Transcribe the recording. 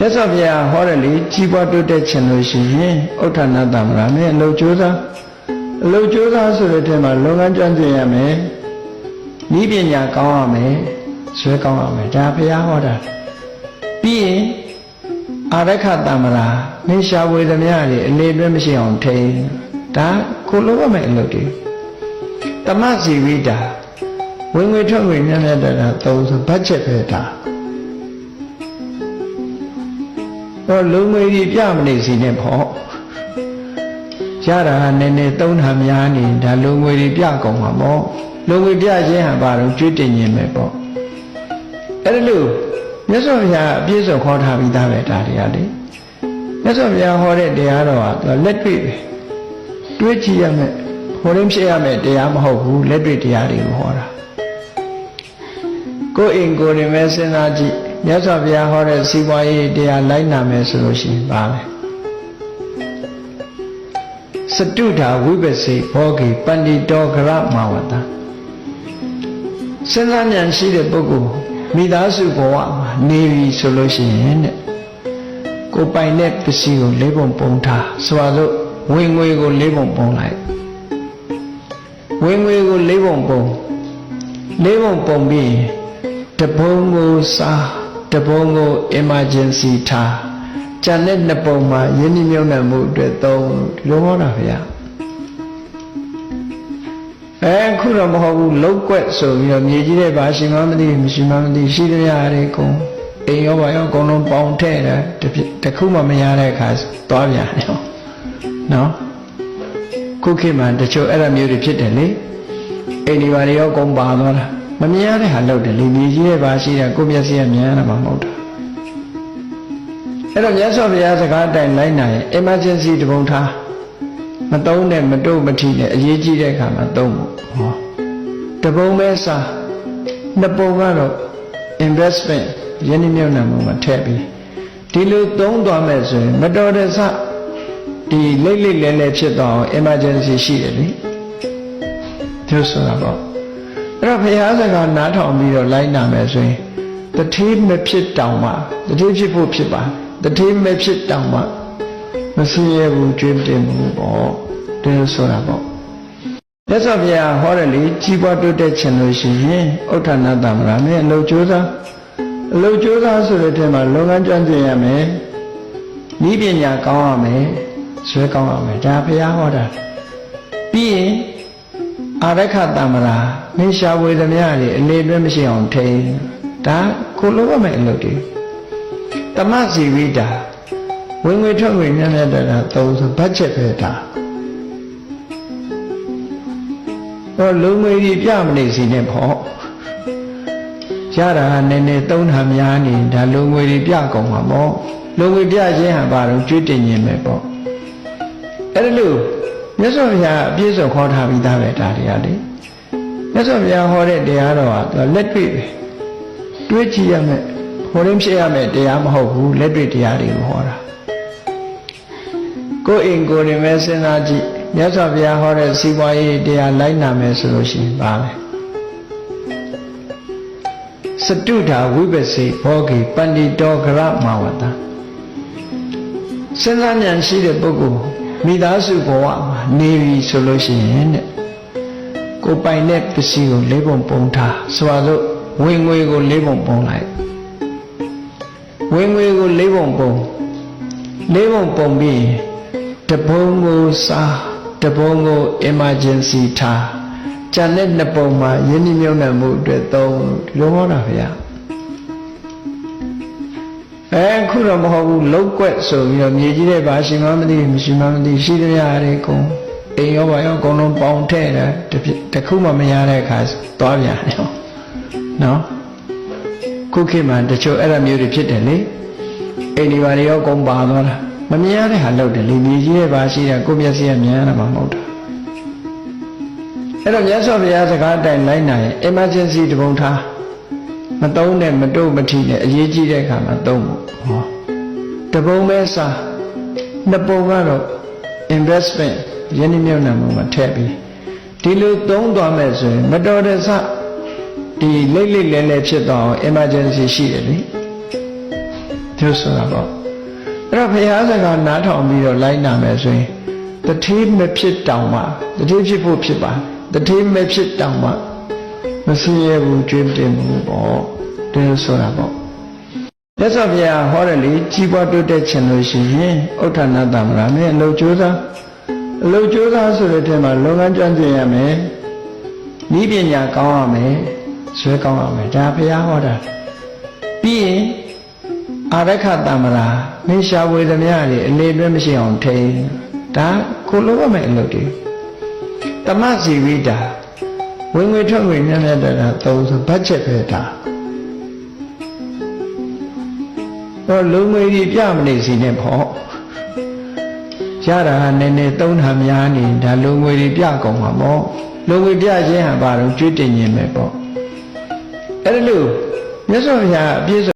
မြတ်စွာဘုရားဟောတယ်လေကြီးပွားတိုးတက်ခြင်းလို့ရှိရင်ဥဋ္ဌာဏတမရာနဲ့အလုတ်ကြိုးစားအလုတ်ကြိုးစားဆိုတဲ့ထဲမှာလုပ်ငန်းကျွမ်းကျင်ရမယ်ဤပညာကောင်းရမယ်ဇွဲကောင်းရမယ်ဒါဘုရားဟောတာပြီးရင်အာရခတမရာမင်းရှားဝေသမျှတွေအလေအတွင်းမရှိအောင်ထိန်းဒါကိုလိုရမယ်အလုပ်တွေတမစီဝိတာဝင်ငွေထွက်ငွေမြတ်မြတ်တတာသုံးဆိုဘတ်ဂျက်ပဲဒါ တော့လုံငွေကြီးပြမနေစီနဲ့ပေါ့ရတာကနည်းနည်းသုံးတာများနေဒါလုံငွေကြီးပြကုန်မှာပေါ့လုံငွေပြခြင်းဟာဘာလို့ကျွေးတင်ခြင်းပဲပေါ့အဲ့ဒါလို့မြတ်စွာဘုရားအပြည့်စုံခေါ်ထားပြီးသားပဲဒါတွေကလေမြတ်စွာဘုရားဟောတဲ့တရားတော်ကသူကလက်တွေ့ပဲတွေးကြည့်ရမယ်ဟောရင်းဖြစ်ရမယ်တရားမဟုတ်ဘူးလက်တွေ့တရားတွေကိုဟောတာကိုယ်အိမ်ကိုယ်ရင်ပဲစဉ်းစားကြည့် မြတ်စွာဘုရားဟောတဲ့စီးပွားရေးတရားလိုက်နာမယ်ဆိုလို့ရှိရင်ပါပဲစတုဓာဝိပ္ပစေဘောဂိပန္တိတောဂရမဝတ္တစဉ်းစားဉာဏ်ရှိတဲ့ပုဂ္ဂိုလ်မိသားစုဘဝမှာနေပြီဆိုလို့ရှိရင်တဲ့ကိုယ်ပိုင်တဲ့ပစ္စည်းကိုလေးပုံပုံထားဆိုပါစို့ဝင်ငွေကိုလေးပုံပုံလိုက်ဝင်ငွေကိုလေးပုံပုံလေးပုံပုံပြီးတပုံကိုစား တပုံကို emergency ထားကြံတဲ့နှစ်ပုံမှာယင်းနှမြုံနှံမှုအတွက်သုံးဒီလိုဟောတာဗျာအဲခုတော့မဟုတ်ဘူးလောက်ွက်ဆိုပြီးတော့မြေကြီးတဲ့ဘာရှိမှမသိမရှိမှမသိရှိတဲ့ရတဲ့ကုံအိမ်ရောဘာရောအကုန်လုံးပေါင်ထဲ့တယ်တစ်ပြတစ်ခုမှမရတဲ့အခါသွားပြန်ရောနော်ခုခေတ်မှာတချို့အဲ့လိုမျိုးတွေဖြစ်တယ်လေအိမ်ဒီဘာတွေရောကုန်ပါသွားတာ မမြင်ရတဲ့ဟာလောက်တယ်လေမြေကြီးတဲ့ဘာရှိတယ်ကိုယ့်မျက်စိကမြင်ရတာမှမဟုတ်တာအဲ့တော့မြတ်စွာဘုရားစကားအတိုင်းလိုက်နိုင်ရင် emergency တပုံထားမတုံးနဲ့မတုတ်မထီနဲ့အရေးကြီးတဲ့အခါမှာသုံးဖို့ဟောတပုံပဲစားနှစ်ပုံကတော့ investment ယင်းနှမြုံနှံမှုမှာထည့်ပြီးဒီလိုသုံးသွားမယ်ဆိုရင်မတော်တဲ့စဒီလိတ်လိတ်လဲလဲဖြစ်သွားအောင် emergency ရှိတယ်လေပြောဆိုတာပေါ့ အဲ့တော့ဘုရားစကားနားထောင်ပြီးတော့လိုက်နာမယ်ဆိုရင်တတိမဖြစ်တောင်မှတတိဖြစ်ဖို့ဖြစ်ပါတတိမဖြစ်တောင်မှမဆင်းရဲဘူးကျွင်းတင်ဘူးပေါ့ဒီလိုဆိုတာပေါ့မြတ်စွာဘုရားဟောတယ်လေကြီးပွားတိုးတက်ခြင်းလို့ရှိရင်ဥဋ္ဌာဏတမရာနဲ့အလုတ်ကြိုးစားအလုတ်ကြိုးစားဆိုတဲ့ထဲမှာလုပ်ငန်းကျွမ်းကျင်ရမယ်ဤပညာကောင်းရမယ်ဇွဲကောင်းရမယ်ဒါဘုရားဟောတာပြီးရင် အာရခတမရာမင်းရှားဝေသမျှတွေအလေအတွင်းမရှိအောင်ထိန်းဒါကိုလိုရမယ်အလုပ်တွေတမစီဝိတာဝင်ငွေထွက်ငွေမြတ်မြတ်တတာသုံးဆိုဘတ်ဂျက်ပဲဒါတော့လုံငွေကြီးပြမနေစီနဲ့ပေါ့ရတာကနည်းနည်းသုံးတာများနေဒါလုံငွေကြီးပြကုန်မှာပေါ့လုံငွေပြခြင်းဟာဘာလို့ကျွေးတင်ခြင်းပဲပေါ့အဲ့ဒါလို့ မြတ်စွာဘုရားအပြည့်စုံခေါ်ထားပြီးသားပဲဒါတွေကလေမြတ်စွာဘုရားဟောတဲ့တရားတော်ကသူလက်တွေ့ပဲတွေးကြည့်ရမယ်ဟောရင်းဖြစ်ရမယ်တရားမဟုတ်ဘူးလက်တွေ့တရားတွေကိုဟောတာကိုယ်အိမ်ကိုယ်ရင်ပဲစဉ်းစားကြည့်မြတ်စွာဘုရားဟောတဲ့စီးပွားရေးတရားလိုက်နာမယ်ဆိုလို့ရှိရင်ပါပဲစတုဓာဝိပ္ပစေဘောဂိပန္တိတောဂရမဝတ္တစဉ်းစားဉာဏ်ရှိတဲ့ပုဂ္ဂိုလ် မိသားစုဘဝမှာနေပြီဆိုလို့ရှိရင်တဲ့ကိုယ်ပိုင်တဲ့ပစ္စည်းကိုလေးပုံပုံထားဆိုပါစို့ဝင်ငွေကိုလေးပုံပုံလိုက်ဝင်ငွေကိုလေးပုံပုံလေးပုံပုံပြီးတပုံကိုစားတပုံကို emergency ထားကြံတဲ့နှစ်ပုံမှာယင်းနှမြုံနှံမှုအတွက်သုံးဒီလိုဟောတာဗျာ အဲခုတော့မဟုတ်ဘူးလောက်ွက်ဆိုပြီးတော့မြေကြီးတဲ့ဘာရှိမှမသိမရှိမှမသိရှိတဲ့ရတဲ့ကုံအိမ်ရောဘာရောအကုန်လုံးပေါင်ထဲ့တယ်တစ်ပြတစ်ခုမှမရတဲ့အခါသွားပြန်ရောနော်ခုခေတ်မှာတချို့အဲ့လိုမျိုးတွေဖြစ်တယ်လေအိမ်ဒီဘာတွေရောကုန်ပါသွားတာမမြင်ရတဲ့ဟာလောက်တယ်လေမြေကြီးတဲ့ဘာရှိတယ်ကိုယ့်မျက်စိကမြင်ရတာမှမဟုတ်တာအဲ့တော့မြတ်စွာဘုရားစကားအတိုင်းလိုက်နိုင်ရင် emergency တပုံထား မတုံးနဲ့မတုတ်မထီနဲ့အရေးကြီးတဲ့အခါမှာသုံးဖို့ဟောတပုံပဲစားနှစ်ပုံကတော့ investment ယင်းနှမြုံနှံမှုမှာထည့်ပြီးဒီလိုသုံးသွားမယ်ဆိုရင်မတော်တဲ့စဒီလိတ်လိတ်လဲလဲဖြစ်သွားအောင် emergency ရှိတယ်လေသူဆိုတာပေါ့အဲ့တော့ဘုရားစကားနားထောင်ပြီးတော့လိုက်နာမယ်ဆိုရင်တတိမဖြစ်တောင်မှတတိဖြစ်ဖို့ဖြစ်ပါတတိမဖြစ်တောင်မှ မစင်းရဘူးကျွင်းတင်ဘူးပေါ့သူဆိုတာပေါ့မြတ်စွာဘုရားဟောတယ်လေကြီးပွားတိုးတက်ခြင်းလို့ရှိရင်ဥဋ္ဌာဏတမရာနဲ့အလုပ်ကြိုးစားအလုပ်ကြိုးစားဆိုတဲ့ထဲမှာလုပ်ငန်းကျွမ်းကျင်ရမယ်ဤပညာကောင်းရမယ်ဇွဲကောင်းရမယ်ဒါဘုရားဟောတာပြီးရင်အာရခတမရာမင်းရှာဝေသမျှတွေအလေအတွင်းမရှိအောင်ထိန်းဒါကိုလိုရမယ်အလုပ်တွေတမစီဝိတာ ဝင်ငွေထွက်ငွေမြတ်မြတ်တတာသုံးဆိုဘတ်ဂျက်ပဲဒါတော့လုံငွေကြီးပြမနေစီနဲ့ပေါ့ရတာကနည်းနည်းသုံးတာများနေဒါလုံငွေကြီးပြကုန်မှာပေါ့လုံငွေပြခြင်းဟာဘာလို့ကျွေးတင်ခြင်းပဲပေါ့အဲ့ဒါလို့မြတ်စွာဘုရားအပြည့်